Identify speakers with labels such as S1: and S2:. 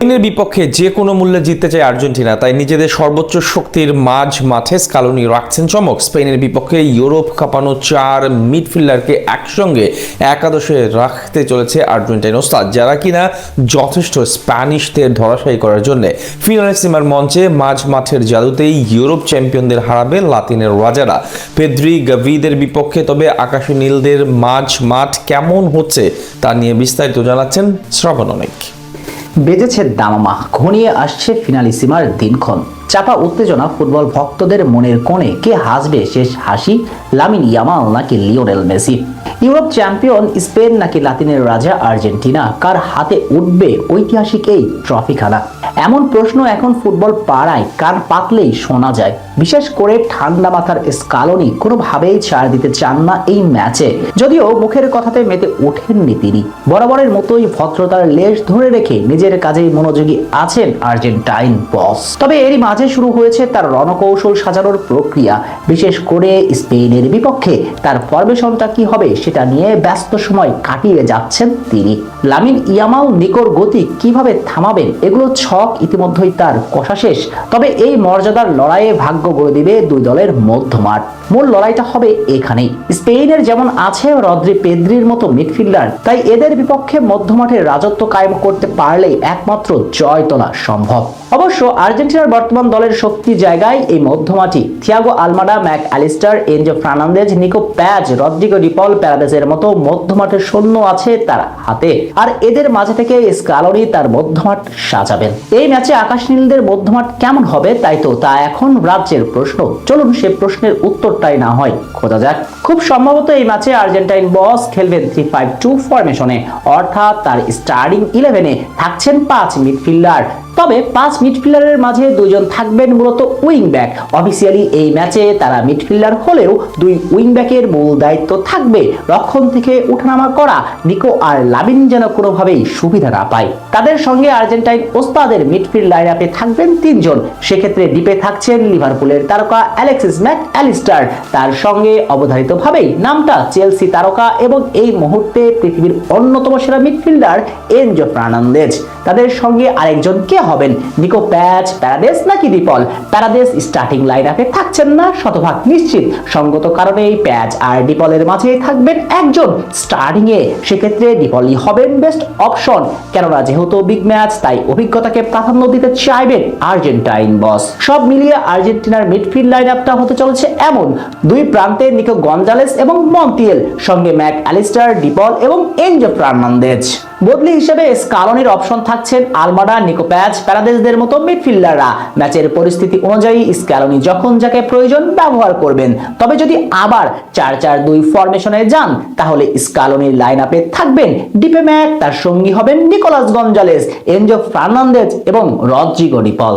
S1: স্পেনের বিপক্ষে যে কোনো মূল্যে জিততে চায় আর্জেন্টিনা, তাই নিজেদের সর্বোচ্চ শক্তির মাঝ মাঠে স্কালোনি রাখছেন চমক। স্পেনের বিপক্ষে ইউরোপ কাঁপানো চার মিডফিল্ডারকে একসঙ্গে একাদশে রাখতে চলেছে আর্জেন্টাইন ওস্তাদ, যারা কিনা যথেষ্ট স্প্যানিশদের ধরাশায়ী করার জন্য। ফিনালে সীমার মঞ্চে মাঝ মাঠের জাদুতেই ইউরোপ চ্যাম্পিয়নদের হারাবে লাতিনের রাজারা। পেদ্রি গাভিদের বিপক্ষে, তবে আকাশী নীলদের মাঝ মাঠ কেমন হচ্ছে তা নিয়ে বিস্তারিত জানাচ্ছেন শ্রবণ অনেক।
S2: বেজেছে দামামা। ঘনিয়ে আসছে ফিনালি ফিনালিসিমার দিনক্ষণ। চাপা উত্তেজনা ফুটবল ভক্তদের মনের কোণে। কে হাসবে শেষ হাসি? লামিন ইয়ামাল নাকি Lionel Messi? Europe champion Spain নাকি লাতিনের রাজা আর্জেন্টিনা? কার হাতে উঠবে ঐতিহাসিক এই ট্রফি খেলা এমন প্রশ্ন এখন ফুটবল পাড়ায় কান পাতলেই শোনা যায়। বিশেষ করে ঠান্ডা মাথার স্কালনি কোনোভাবেই ছাড় দিতে চান না এই ম্যাচে। যদিও মুখের কথাতে মেতে ওঠেননি তিনি। বরাবরের মতোই ভদ্রতার লেশ ধরে রেখে নিজের কাজেই মনোযোগী আছেন আর্জেন্টাইন বস। তবে এরই মাঝে শুরু হয়েছে তার রণকৌশল সাজানোর প্রক্রিয়া। বিশেষ করে স্পেনের বিপক্ষে তার ফরমেশনটা কি হবে সেটা নিয়ে ব্যস্ত সময় কাটিয়ে যাচ্ছেন তিনি। লামিন ইয়ামাল নিকোর গতি কীভাবে থামাবেন এগুলো ছক ইতিমধ্যেই তার কষা শেষ। তবে এই মর্যাদার লড়াইয়ে ভাগ্য গড়ে দিবে দুই দলের মধ্যমাঠ। মূল লড়াইটা হবে এখানেই। স্পেনের যেমন আছে রদ্রি পেদ্রির মতো মিডফিল্ডার, তাই এদের বিপক্ষে মধ্যমাঠে রাজত্ব কায়েম করতে পারলেই একমাত্র জয় তোলা সম্ভব। অবশ্য আর্জেন্টিনার বর্তমান দলের শক্তি জায়গায় এই মধ্যমাঠি Thiago Almada, Mac Allister, Enzo Fernandez Nico Paz, Rodrigo De Paul প্যারাদেসের মতো মধ্যমাঠের সৈন্য আছে তার হাতে। আর এদের মাঝে থেকে স্কালরি তার মধ্যমাঠ সাজাবেন। এই ম্যাচে আকাশ নীলদের মধ্যমাঠ কেমন হবে তাই তো, তা এখন রাজ্যের প্রশ্ন। চলুন সে প্রশ্নের উত্তরটাই না হয়, খোঁজা যাক। খুব সম্ভবত এই ম্যাচে আর্জেন্টাইন বস খেলবেন থ্রি ফাইভ টু ফরমেশনে অর্থাৎ তার স্টার্টিং ইলেভেনে থাকছেন পাঁচ মিডফিল্ডার তবে পাঁচ মিডফিল্ডারের মাঝে দুইজন থাকবেন মূলত উইং ব্যাক অফিসিয়ালি এই ম্যাচে তারা মিডফিল্ডার হলেও দুই উইং ব্যাকের মূল দায়িত্ব থাকবে রক্ষণ থেকে উঠানামা করা নিকো আর লাবিন যেন কোনোভাবেই সুবিধা না পায়। তাদের সঙ্গে আর্জেন্টাইন ওস্তাদের মিডফিল্ড লাইন আপে থাকবেন তিনজন। সেক্ষেত্রে ডিপে থাকছেন লিভারপুলের তারকা অ্যালেক্সিস ম্যাক অ্যালিস্টার তার সঙ্গে অবধারিতভাবেই নামটা চেলসি তারকা এবং এই মুহূর্তে পৃথিবীর অন্যতম সেরা মিডফিল্ডার এনজো ফার্নান্দেজ। তাদের সঙ্গে আরেকজন কে হবেন? নিকো প্যাচ প্যারাদেস নাকি দীপল প্যারাদেস স্টার্টিং লাইন আপে থাকছেন না, শতভাগ নিশ্চিত। সঙ্গত কারণেই প্যাচ আর ডিপলের মাঝে থাকবেন একজন স্টার্টিং এ। সেক্ষেত্রে ডিপলই হবেন বেস্ট অপশন কেননা যেহেতু বিগ ম্যাচ তাই অভিজ্ঞতাকে প্রাধান্য দিতে চাইবেন আর্জেন্টাইন বস সব মিলিয়ে আর্জেন্টিনার মিডফিল্ড লাইন আপটা হতে চলেছে এমন। দুই প্রান্তে নিকো গঞ্জালেস এবং মন্তিয়েল সঙ্গে ম্যাক অ্যালিস্টার, ডিপল এবং এনজো ফার্নান্দেজ। বদলি হিসেবে স্কালনের অপশন থাকছেন আলমাডা, নিকো প্যাচ প্যারাদেশদের মতো মিডফিল্ডাররা ম্যাচের পরিস্থিতি অনুযায়ী স্কালনি যখন যাকে প্রয়োজন ব্যবহার করবেন। তবে যদি আবার চার চার দুই ফরমেশনে যান, তাহলে স্কালনির লাইন আপে থাকবেন ডিপে ম্যাক তার সঙ্গী হবেন নিকোলাস গঞ্জালেস, এনজো ফার্নান্দেজ এবং রদ্রিগো ডিপল।